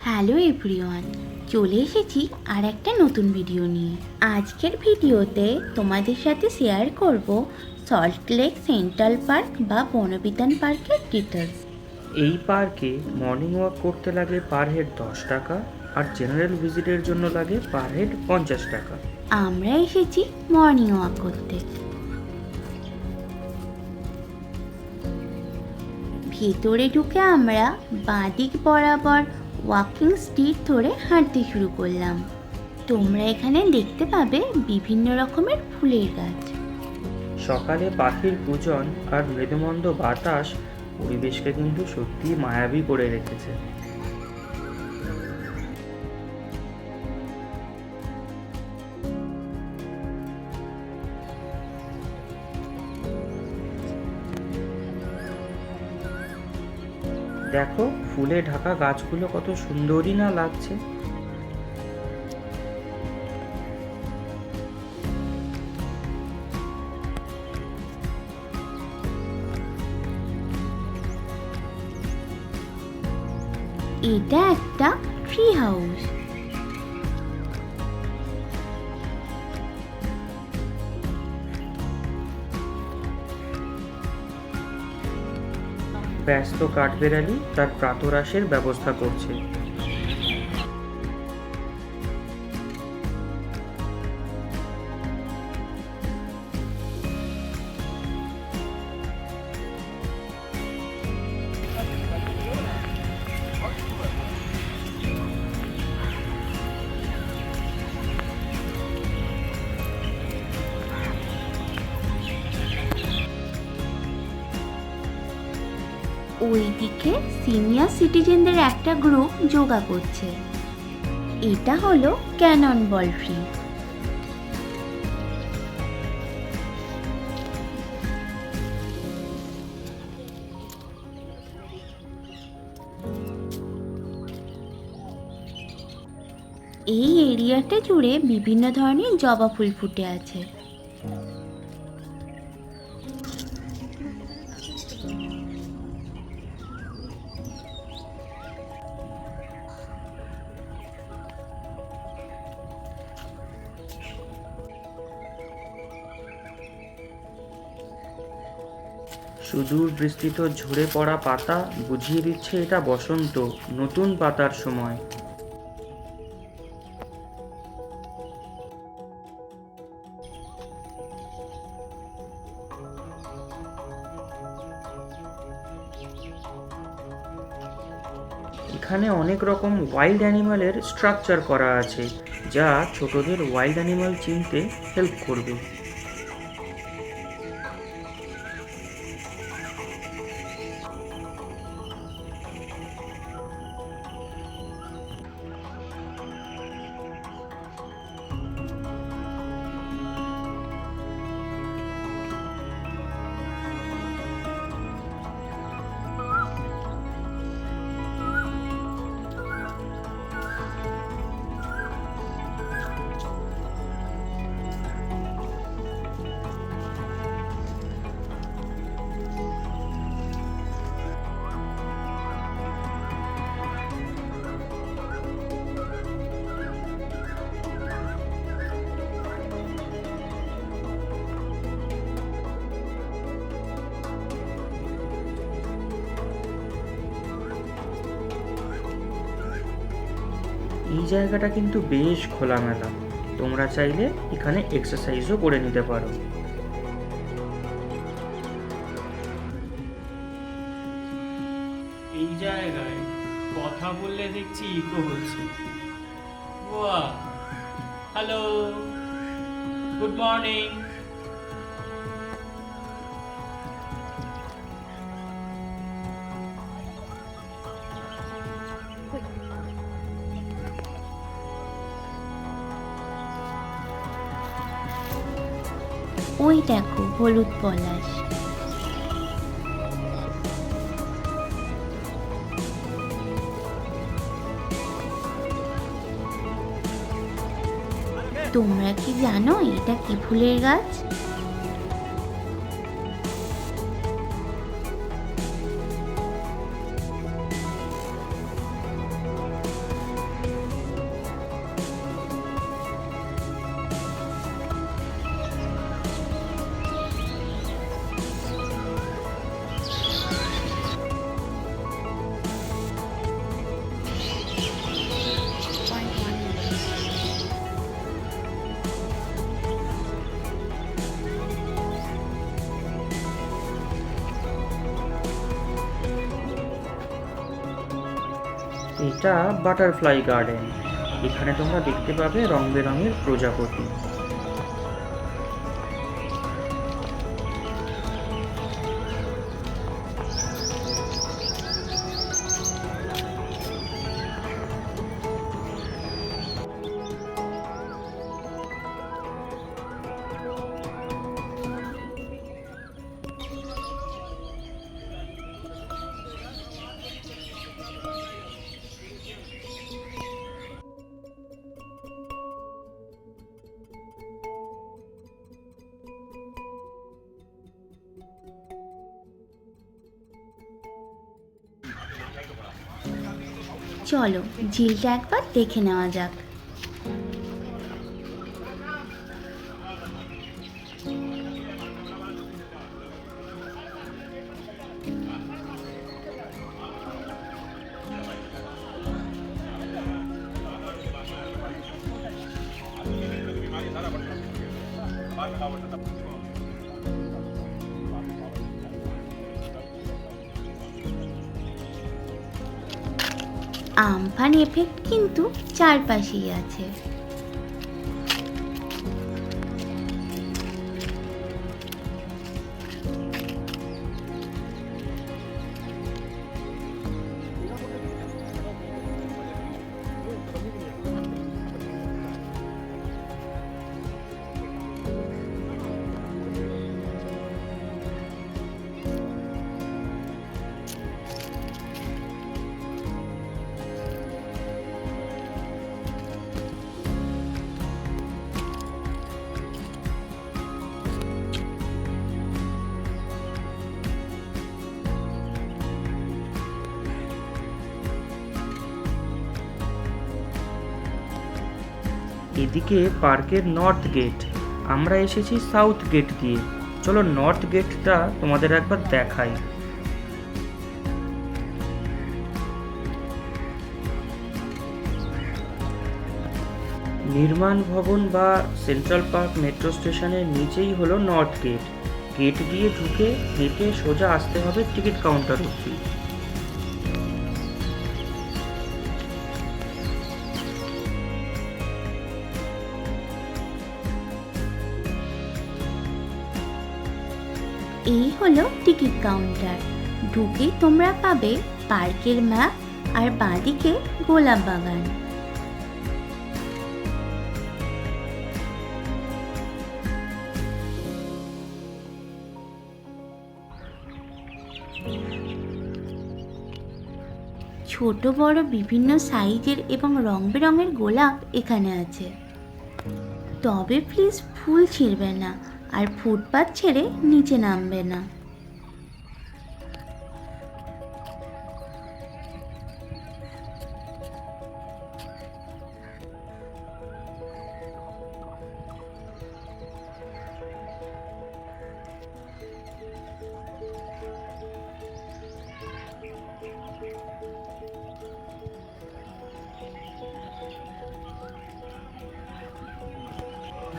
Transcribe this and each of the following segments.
Hello everyone চলে এসেছি আর একটা নতুন ভিডিও নিয়ে। আজকের ভিডিওতে তোমাদের সাথে শেয়ার করব সল্ট লেক সেন্ট্রাল পার্ক বা বনবিতান পার্কের ডিটেলস এই পার্কে মর্নিং ওয়াক করতে লাগে পার হেড দশ টাকা আর জেনারেল ভিজিটের জন্য লাগে পার হেড পঞ্চাশ টাকা। আমরা এসেছি মর্নিং ওয়াক করতে। ভেতরে ঢুকে আমরা বাঁদিক বরাবর ওয়াকিং স্ট্রিট ধরে হাঁটতে শুরু করলাম। তোমরা এখানে দেখতে পাবে বিভিন্ন রকমের ফুলের গাছ। সকালে পাখির পূজন আর মৃদুমন্দ বাতাস পরিবেশকে কিন্তু সত্যি মায়াবী করে রেখেছে। দেখো ফুলে ঢাকা গাছগুলো কত সুন্দরই না লাগছে। এটা একটা ট্রি হাউস ব্যস্ত কাঠবেড়ালি তার প্রাতরাশের ব্যবস্থা করছে। ওইদিকে সিনিয়র সিটিজেনদের একটা গ্রুপ যোগা করছে। এটা হলো ক্যানন বল ফ্রি। এই এরিয়াটা জুড়ে বিভিন্ন ধরনের জবা ফুল ফুটে আছে। সুদূর বিস্তৃত ঝরে পড়া পাতা বুঝিয়ে দিচ্ছে এটা বসন্ত, নতুন পাতার সময়। এখানে অনেক রকম ওয়াইল্ড অ্যানিমালের স্ট্রাকচার করা আছে, যা ছোটদের ওয়াইল্ড অ্যানিমাল চিনতে হেল্প করবে। এই জায়গাটা কিন্তু বেশ খোলামেলা। তোমরা চাইলে এখানে এক্সারসাইজও করে নিতে পারো। এই জায়গায় কথা বললে দেখছি ইকো হচ্ছে। হ্যালো গুড মর্নিং ওই দেখো হলুদ পলাশ। তোমরা কি জানো এটা কি ফুলের গাছ? এটা বাটারফ্লাই গার্ডেন এখানে তোমরা দেখতে পাবে রং বেরঙের প্রজাপতি। চলো ঝিলটা একবার দেখে নেওয়া যাক। কিন্তু চারপাশেই আছে। এদিকে পার্কের নর্থ গেট আমরা এসেছি সাউথ গেট দিয়ে। চলো নর্থ গেটটা তোমাদের একবার দেখাই। নির্মাণ ভবন বা সেন্ট্রাল পার্ক মেট্রো স্টেশনের নিচেই হলো নর্থ গেট গেট দিয়ে ঢুকে হেঁটে সোজা আসতে হবে টিকিট কাউন্টার অব্দি এই হলো টিকিট কাউন্টার। ঢুকে তোমরা পাবে পার্কের ম্যাপ আর বাঁদিকে গোলাপ বাগান। ছোট, বড়, বিভিন্ন সাইজের এবং রং বেরঙের গোলাপ এখানে আছে। তবে প্লিজ ফুল ছিঁড়বে না। আর ফুটপাত ছেড়ে নিচে নামবে না।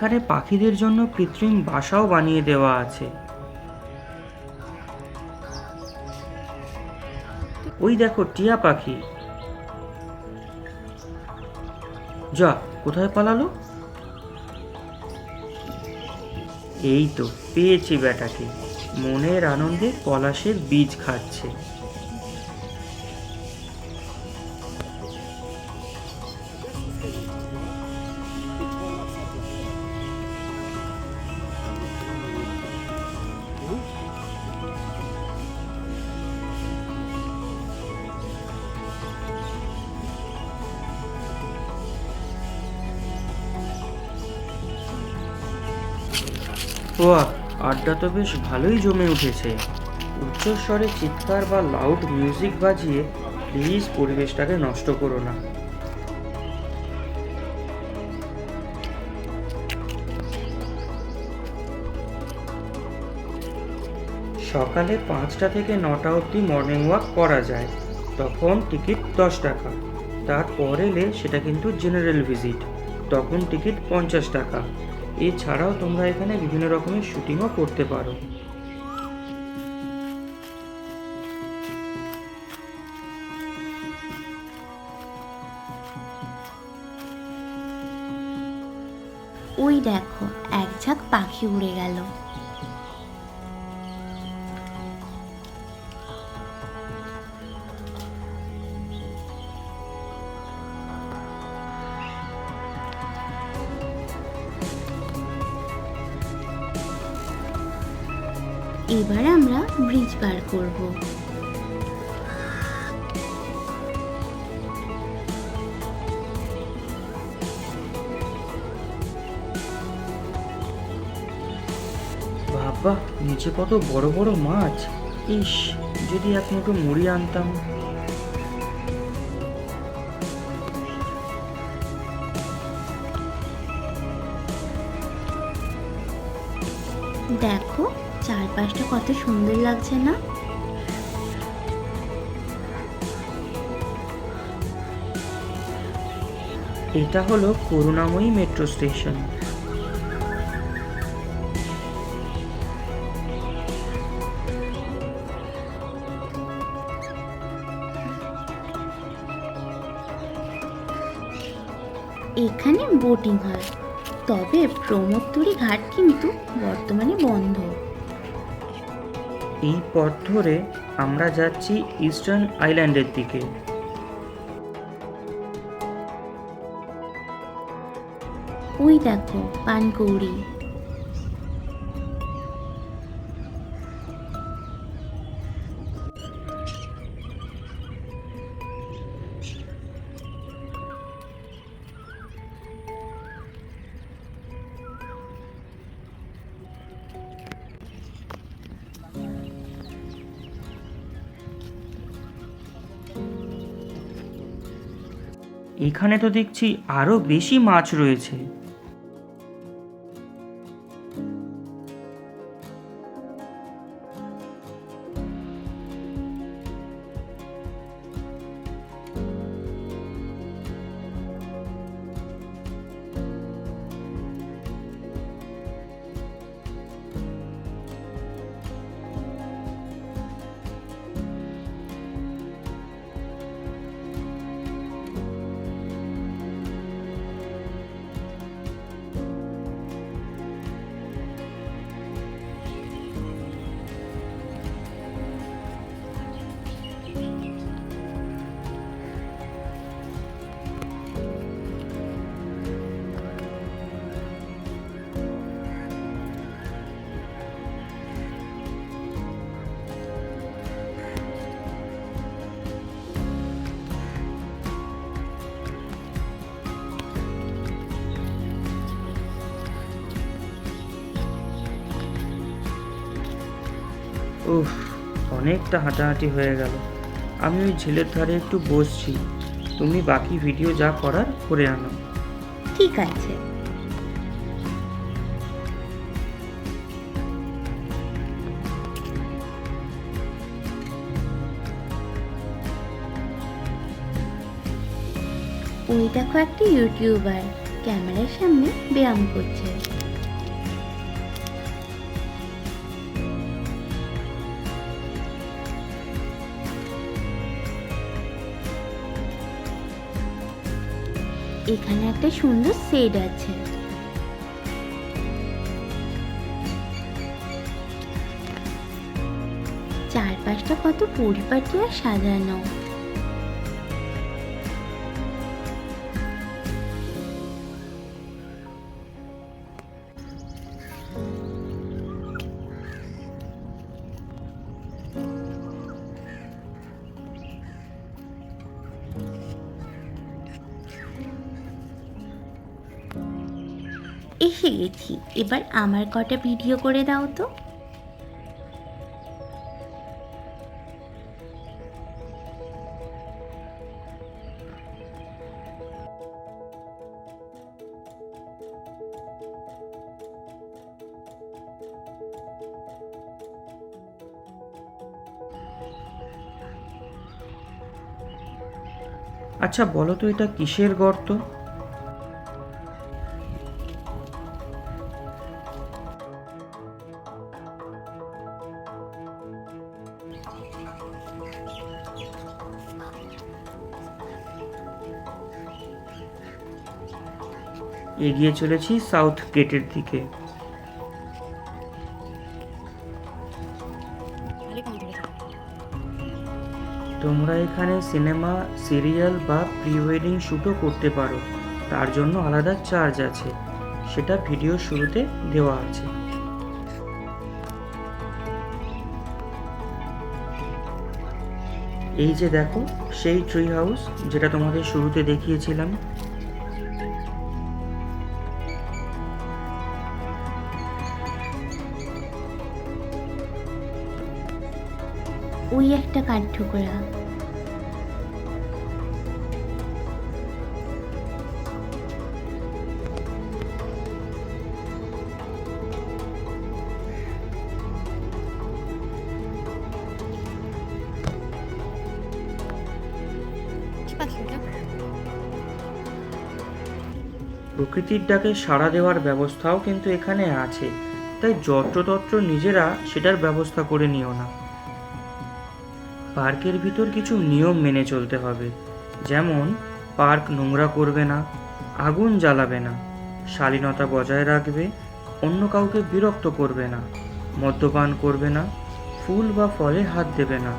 এখানে পাখিদের জন্য কৃত্রিম বাসাও বানিয়ে দেওয়া আছে। ওই দেখো টিয়া পাখি। যা, কোথায় পালালো? এই তো, পেয়েছি বেটাকে। মনের আনন্দে পলাশের বীজ খাচ্ছে। ওয়া আড্ডা তো বেশ ভালোই জমে উঠেছে। উচ্চস্বরে চিৎকার বা লাউড মিউজিক বাজিয়ে প্লিজ পরিবেশটাকে নষ্ট করো না। সকালে পাঁচটা থেকে নটা অবধি মর্নিং ওয়াক করা যায়, তখন টিকিট দশ টাকা। তারপর এলে সেটা কিন্তু জেনারেল ভিজিট তখন টিকিট পঞ্চাশ টাকা। এছাড়াও তোমরা এখানে বিভিন্ন রকমের শুটিংও করতে পারো। ওই দেখো, এক ঝাঁক পাখি উড়ে গেল। এবার আমরা ব্রিজ পার করব। বাবা নিচে কত বড় বড় মাছ। ইস যদি এক মুঠো মুড়ি আনতাম। দেখো চারপাশটা কত সুন্দর লাগছে না? এটা হলো করুণাময়ী মেট্রো স্টেশন। এখানে বোটিং হয় তবে প্রমোত্তরী ঘাট কিন্তু বর্তমানে বন্ধ। এই পথ ধরে আমরা যাচ্ছি ইস্টার্ন আইল্যান্ডের দিকে। ওই দেখো পানকৌড়ি এখানে তো দেখছি আরও বেশি মাছ রয়েছে। উফ, অনেকটা হাঁটাহাঁটি হয়ে গেল। আমি ওই ঝিলের ধারে একটু বসছি। তুমি বাকি ভিডিও যা করার করে আনো। ঠিক আছে। ওই দেখো একটা ইউটিউবার ক্যামেরার সামনে ব্যায়াম করছে। এখানে একটা সুন্দর সেট আছে। চারপাশটা কত পরিপাটি আর সাজানো। এসে গেছি। এবার আমার কটা ভিডিও করে দাও তো। আচ্ছা বলো তো এটা কিসের গর্ত? এগিয়ে চলেছি সাউথ গেটের দিকে। তোমরা এখানে সিনেমা, সিরিয়াল বা প্রি ওয়েডিং শ্যুটও করতে পারো। তার জন্য আলাদা চার্জ আছে। সেটা ভিডিও শুরুতে দেওয়া আছে। এই যে দেখো, সেই ট্রি হাউস যেটা তোমাদের শুরুতে দেখিয়েছিলাম। একটা কাঠঠোকরা। প্রকৃতির ডাকে সাড়া দেওয়ার ব্যবস্থাও কিন্তু এখানে আছে, তাই যত্রতত্র নিজেরা সেটার ব্যবস্থা করে নিও না। পার্কের ভিতর কিছু নিয়ম মেনে চলতে হবে। যেমন, পার্ক নোংরা করবে না, আগুন জ্বালাবে না, শালীনতা বজায় রাখবে, অন্য কাউকে বিরক্ত করবে না, মদ্যপান করবে না, ফুল বা ফলে হাত দেবে না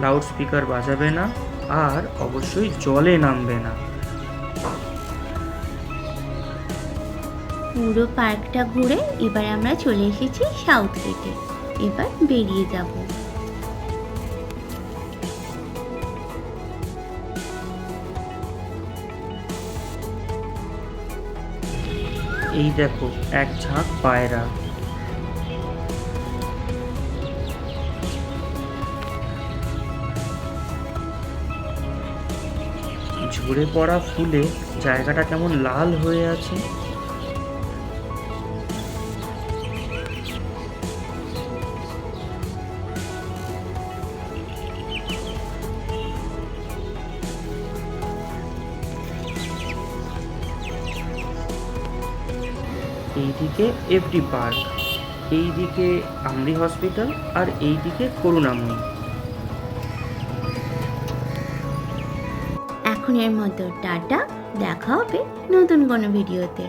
লাউড স্পিকার বাজাবে না, আর অবশ্যই জলে নামবে না। পুরো পার্কটা ঘুরে এবার আমরা চলে এসেছি সাউথ গেটে। এবার বেরিয়ে যাব। এই দেখো এক ঝাঁক পায়রা। ঝরে পড়া ফুলে জায়গাটা কেমন লাল হয়ে আছে। এইদিকে এফডি পার্ক, এইদিকে আমরি হসপিটাল আর এইদিকে এখন এর মতো টাটা, দেখা হবে নতুন কোনো ভিডিওতে।